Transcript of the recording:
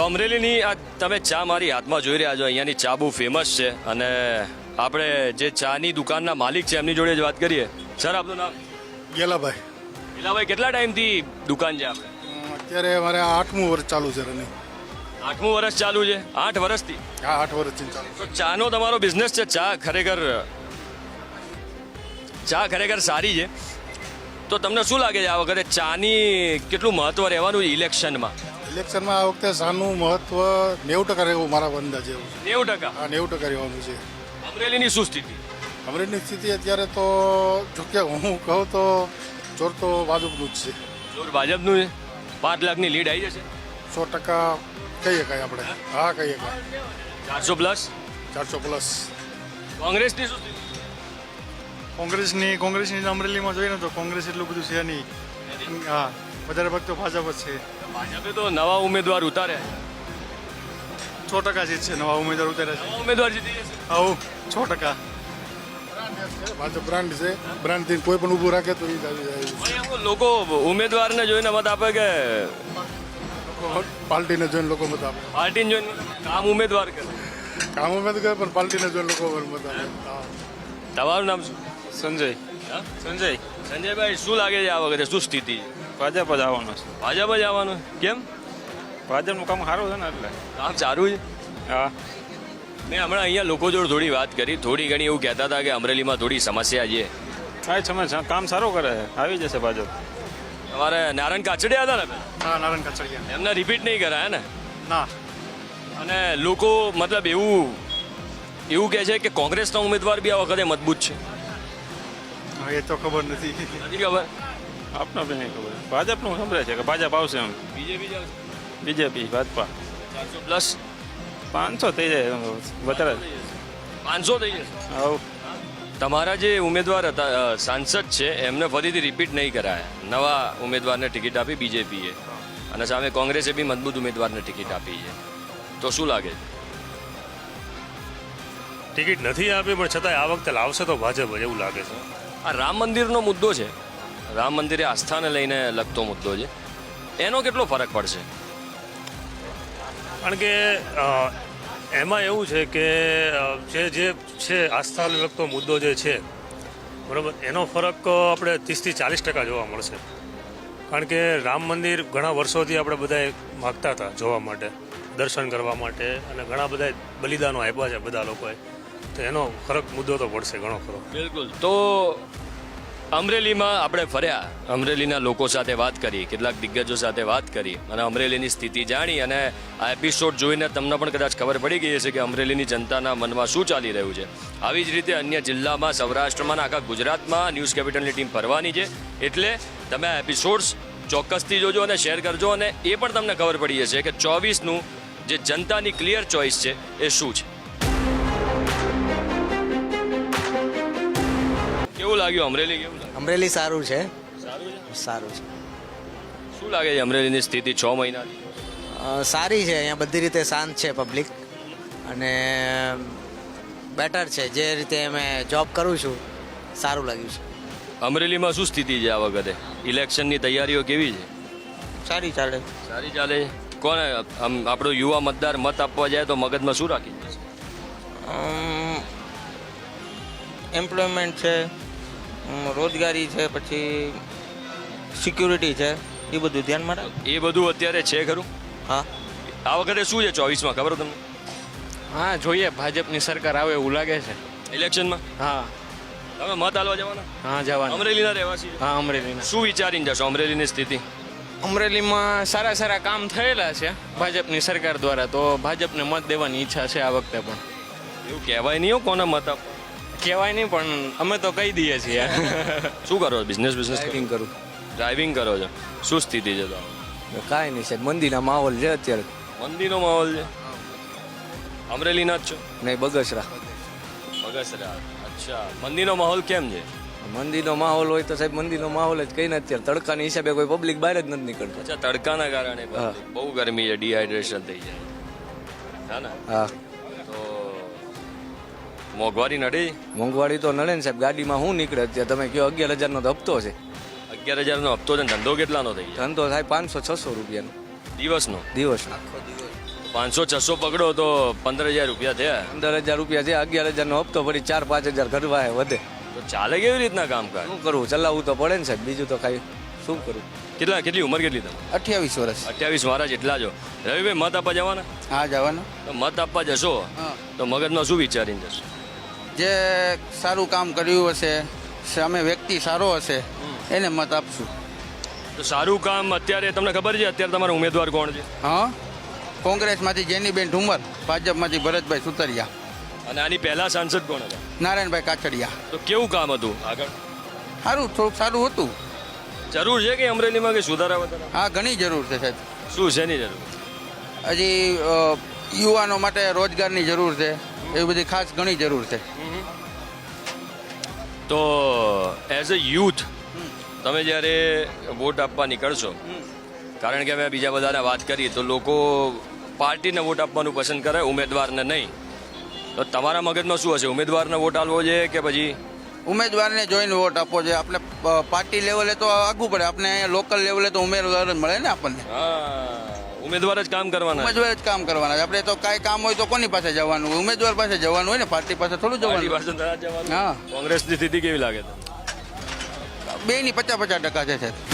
અમરેલીની આ તમે ચા મારી હાથમાં જોઈ રહ્યા છો અહીંયાની ચા બહુ ફેમસ છે અને આપણે જે ચાની દુકાનના માલિક છે એમની જોડે જ વાત કરીએ. સર આપનું નામ? ગેલાભાઈ. ગેલાભાઈ કેટલા ટાઈમથી દુકાન છે આપણે અત્યારે મારે આઠમું વર્ષ ચાલુ છે રનિંગ આઠમું વર્ષ ચાલુ છે? આઠ વર્ષથી? હા આઠ વર્ષથી ચાલુ તો ચાનો તમારો બિઝનેસ છે ચા ખરેખર ચા ખરેખર સારી છે. તો તમને શું લાગે છે આ વખતે ચાની કેટલું મહત્વ રહેવાનું ઇલેક્શનમાં ઇલેક્શનમાં આ વખતે શાનું મહત્વ નેવું ટકા રહેવું મારા અંદાજ એવું છે. નેવું ટકા? હા નેવું ટકા રહેવાનું છે. અમરેલીની શું સ્થિતિ? અમરેલીની સ્થિતિ અત્યારે તો જોકે હું કહું તો જોર તો ભાજપનું જ છે. જોર ભાજપનું છે? પાંચ લાખની લીડ આવી જશે? સો ટકા કહી શકાય આપણે. હા કહી શકાય ચારસો પ્લસ? ચારસો પ્લસ. કોંગ્રેસની શું સ્થિતિ? કોંગ્રેસની કોંગ્રેસની અમરેલીમાં જોઈએ ને તો કોંગ્રેસ એટલું બધું છે નહીં? હા. વધારે ભક્તો તો ભાજપ જ છે. ભાજપે તો નવા ઉમેદવાર ઉતાર્યા છ. ટકા જીત છે નવા ઉમેદવાર ઉતાર્યા છે. ઉમેદવાર જીતી જશે આવું છ ટકા. ભાજપ બ્રાન્ડ છે બ્રાન્ડથી કોઈ પણ ઊભું રાખે તો એ જ લોકો ઉમેદવારને જોઈને મત આપે કે. પાર્ટીને જોઈને લોકો મત આપે. પાર્ટીને જોઈને કામ ઉમેદવાર કરે. કામ ઉમેદવાર કરે પણ પાર્ટીને જોઈને લોકો મત આપે. હા તમારું નામ શું? સંજય. સંજય. સંજયભાઈ શું લાગે છે આ વખતે? શું સ્થિતિ છે? ભાજપ જ આવવાનો છે. ભાજપ જ આવવાનું. કેમ? ભાજપનું કામ સારું છે ને એટલે. કામ સારું છે? હા. મેં હમણાં અહીંયા લોકો જોડે થોડી વાત કરી. થોડી ઘણી એવું કહેતા હતા કે અમરેલીમાં થોડી સમસ્યા છે. હા એ સમય કામ સારું કરે છે. આવી જશે ભાજપ. તમારે નારાયણ કાચડિયા હતા ને હા નારાયણ કાછડિયા. એમને રિપીટ નહીં કરાય ને? ના. અને લોકો મતલબ એવું એવું કહે છે કે કોંગ્રેસના ઉમેદવાર બી આ વખતે મજબૂત છે. એ તો ખબર નથી. નથી ખબર? આપને બી નહીં ખબર ભાજપનું સંભળે છે કે ભાજપ આવશે એમ? BJP BJP Bhajapa. ચારસો પ્લસ. પાંચસો થઈ જાય વધારે. પાંચસો થઈ જશે. આવું. તમારા જે ઉમેદવાર હતા સાંસદ છે એમને ફરીથી રિપીટ નહીં કરાયા. નવા ઉમેદવારને ટિકિટ આપી બીજેપીએ. અને સામે કોંગ્રેસે બી મજબૂત ઉમેદવારને ટિકિટ આપી છે. તો શું લાગે? ટિકિટ નથી આપી પણ છતાંય આ વખતે લાવશે તો ભાજપ જ એવું લાગે છે. આ રામ મંદિરનો મુદ્દો છે. રામ મંદિરે આસ્થાને લઈને લગતો મુદ્દો છે. એનો કેટલો ફરક પડશે? કારણ કે એમાં એવું છે કે જે જે છે આસ્થાને લગતો મુદ્દો જે છે બરાબર એનો ફરક આપણે ત્રીસથી ચાલીસ ટકા જોવા મળશે. કારણ કે રામ મંદિર ઘણા વર્ષોથી આપણે બધાએ માગતા હતા જોવા માટે દર્શન કરવા માટે અને ઘણા બધા બલિદાનો આપ્યા છે બધા લોકોએ. તો એનો ફરક મુદ્દો તો પડશે ઘણો ખરો. બિલકુલ. તો અમરેલીમાં આપણે ફર્યા. અમરેલીના લોકો સાથે વાત કરી, કેટલાક દિગ્ગજો સાથે વાત કરી. અને અમરેલીની સ્થિતિ જાણી અને આ એપિસોડ જોઈને તમને પણ કદાચ ખબર પડી ગઈ હશે કે અમરેલીની જનતાના મનમાં શું ચાલી રહ્યું છે. આવી જ રીતે અન્ય જિલ્લામાં, સૌરાષ્ટ્રમાં આખા ગુજરાતમાં ન્યૂઝ કેપિટલની ટીમ ફરવાની છે. એટલે તમે આ એપિસોડ્સ ચોક્કસથી જોજો અને શેર કરજો અને એ પણ તમને ખબર પડી જશે કે ચોવીસનું જે જનતાની ક્લિયર ચોઇસ છે એ શું છે. કેવું લાગ્યું? અમરેલી કેવું લાગ્યું? અમરેલી સારું છે. સારું છે. સારું છે શું લાગે છે અમરેલીની સ્થિતિ છ મહિનાથી? સારી છે. અહીંયા બધી રીતે શાંત છે પબ્લિક અને બેટર છે. જે રીતે અમે જોબ કરું છું સારું લાગ્યું છે. અમરેલીમાં શું સ્થિતિ છે આ વખતે? ઇલેક્શનની તૈયારીઓ કેવી છે? સારી ચાલે. સારી ચાલે કોને? આમ આપણો યુવા મતદાર મત આપવા જાય તો મગજમાં શું રાખી એમ્પ્લોયમેન્ટ છે. રોજગારી છે પછી સિક્યુરિટી છે એ બધું ધ્યાનમાં રાખ. એ બધું અત્યારે છે ખરું? હા. આ વખતે શું છે ચોવીસમાં? ખબર તમને? હા જોઈએ ભાજપની સરકાર આવે એવું લાગે છે. ઇલેક્શનમાં હા. તમે મત આલવા જવાના? હા જવાના. અમરેલીના રહેવાસી હા અમરેલીના. શું વિચારીને જશો અમરેલીની સ્થિતિ? અમરેલીમાં સારા સારા કામ થયેલા છે ભાજપની સરકાર દ્વારા તો ભાજપને મત દેવાની ઈચ્છા છે આ વખતે પણ. એવું કહેવાય નહીં કોને મત આપો કહેવાય નહીં પણ અમે તો કહી દઈએ છીએ. શું કરો? બિઝનેસ બિઝનેસ ડ્રાઇવિંગ કરું. ડ્રાઇવિંગ કરો છો? શું સ્થિતિ છે તો કાંઈ નહીં સાહેબ મંદીના માહોલ છે અત્યારે. મંદીનો માહોલ છે? અમરેલીના જ છો? નહીં બગસરા. બગસરા. અચ્છા. મંદીનો માહોલ કેમ છે? મંદીનો માહોલ હોય તો સાહેબ મંદીનો માહોલ જ કઈ નથી અત્યારે તડકાના હિસાબે કોઈ પબ્લિક બહાર જ નથી નીકળતો. અચ્છા તડકાના કારણે બહુ ગરમી છે ડિહાઇડ્રેશન થઈ જાય. હા ના? હા. મોંઘવારી નડે? મોંઘવારી તો નડે ને સાહેબ. ગાડીમાં શું નીકળે ત્યાં તમે કહો અગિયાર હજારનો તો હપ્તો છે. અગિયાર હજારનો હપ્તો છે ને? ધંધો કેટલાનો થઈ જાય ધંધો થાય પાંચસો છસો રૂપિયાનો. દિવસનો? દિવસનો. પાંચસો છસો પકડો તો પંદર હજાર રૂપિયા થયા. પંદર હજાર રૂપિયા છે અગિયાર હજારનો હપ્તો ફરી ચાર પાંચ હજાર ઘટવા વધે. તો ચાલે કેવી રીતના કામકાજ? શું કરવું? ચલાવવું તો પડે ને સાહેબ. બીજું તો કાંઈ શું કરવું? કેટલા કેટલી ઉંમર કેટલી તમે અઠ્યાવીસ વર્ષ. અઠ્યાવીસ મારા જેટલા જો રવિભાઈ મત આપવા જવાના? હા જવાના. તો મત આપવા જશો? તો મગજમાં શું વિચારીને જશો? જે સારું કામ કર્યું હશે સામે વ્યક્તિ સારો હશે એને મત આપશું. તો સારું કામ અત્યારે તમને ખબર છે અત્યારે તમારા ઉમેદવાર કોણ છે? હા? કોંગ્રેસમાંથી જેનીબેન ઠુમર ભાજપમાંથી ભરતભાઈ સુતરિયા. અને આની પહેલા સાંસદ કોણ હતા? નારાયણભાઈ કાછડિયા. તો કેવું કામ હતું આગળ? સારું થોડુંક સારું હતું. જરૂર છે કે અમરેલીમાં કે સુધારા વધારા? હા ઘણી જરૂર છે સાહેબ. શું છે ની જરૂર? હજી યુવાનો માટે રોજગારની જરૂર છે. એવી બધી ખાસ ઘણી જરૂર છે. તો એઝ અ યુથ તમે જ્યારે વોટ આપવા નીકળશો કારણ કે અમે બીજા બધાને વાત કરી તો લોકો પાર્ટીને વોટ આપવાનું પસંદ કરે ઉમેદવારને નહીં. તો તમારા મગજમાં શું હશે? ઉમેદવારને વોટ આપવો છે કે પછી? ઉમેદવારને જોઈને વોટ આપવો જોઈએ. આપણે પાર્ટી લેવલે તો આગું પડે. આપણે અહીંયા લોકલ લેવલે તો ઉમેદવાર જ મળે ને આપણને. હા. ઉમેદવાર જ કામ કરવાના. ઉમેદવાર જ કામ કરવાના છે આપણે તો કાંઈ કામ હોય તો કોની પાસે જવાનું હોય? ઉમેદવાર પાસે જવાનું હોય ને પાર્ટી પાસે થોડું જવાનું. હા કોંગ્રેસની સ્થિતિ કેવી લાગે બે ની પચાસ પચાસ ટકા છે સાહેબ